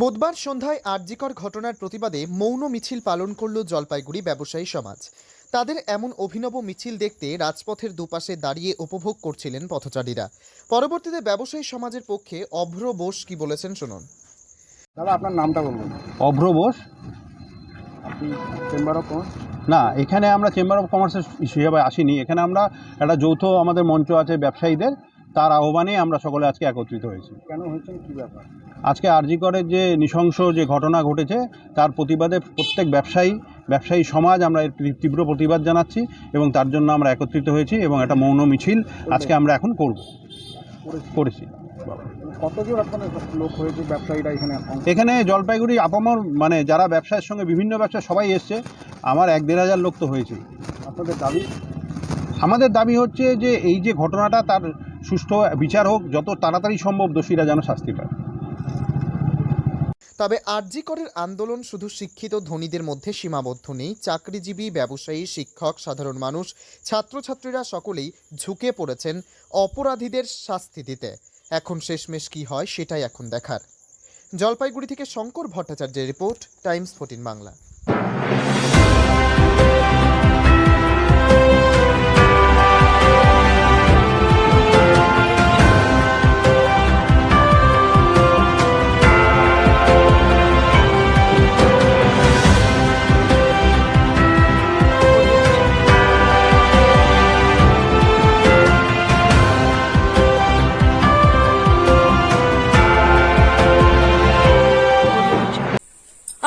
বুধবার সন্ধ্যায় আরজিকর ঘটনার প্রতিবাদে মৌন মিছিল পালন করল জলপাইগুড়ি ব্যবসায়ী সমাজ। তাদের এমন অভিনব মিছিল দেখতে রাজপথের দুপাশে দাঁড়িয়ে উপভোগ করছিলেন পথচারীরা। পরবর্তীতে ব্যবসায়ী সমাজের পক্ষে অভ্র বোস কি বলেছেন শুনুন। দাদা আপনার নামটা বলুন। অভ্র বোস? আপনি চেম্বার অফ কমার্স না এখানে আমরা চেম্বার অফ কমার্সের হিসেবে আসিনি। এখানে আমরা একটা যৌথ আমাদের মঞ্চ আছে ব্যবসায়ীদের। তার আহ্বানে আমরা সকলে আজকে একত্রিত হয়েছি। কেন হয়েছেন কী ব্যাপার? আজকে আরজিকরের যে নৃশংস যে ঘটনা ঘটেছে তার প্রতিবাদে প্রত্যেক ব্যবসায়ী ব্যবসায়ী সমাজ আমরা এর তীব্র- প্রতিবাদ জানাচ্ছি এবং তার জন্য আমরা একত্রিত হয়েছি এবং একটা মৌন মিছিল আজকে আমরা এখন করব। করেছি। কতজন আপনার লোক হয়েছে ব্যবসায়ীরা এখানে? এখানে জলপাইগুড়ি আপামর মানে যারা ব্যবসায়ের সঙ্গে বিভিন্ন ব্যবসা সবাই এসছে আমার এক দেড় হাজার লোক তো হয়েছে। আপনাদের দাবি? আমাদের দাবি হচ্ছে যে এই যে ঘটনাটা তার সুষ্ঠু বিচার হোক, যত তাড়াতাড়ি সম্ভব দোষীরা যেন শাস্তি পায়। তবে আরজিকরের আন্দোলন শুধু শিক্ষিত ধনীদের মধ্যে সীমাবদ্ধ নেই, চাকরিজীবী, ব্যবসায়ী, শিক্ষক, সাধারণ মানুষ, ছাত্রছাত্রীরা সকলেই ঝুঁকে পড়েছেন অপরাধীদের শাস্তি দিতে। এখন শেষমেশ কি হয় সেটাই এখন দেখার। জলপাইগুড়ি থেকে শঙ্কর ভট্টাচার্যের রিপোর্ট, টাইমস ফোর্টিন বাংলা।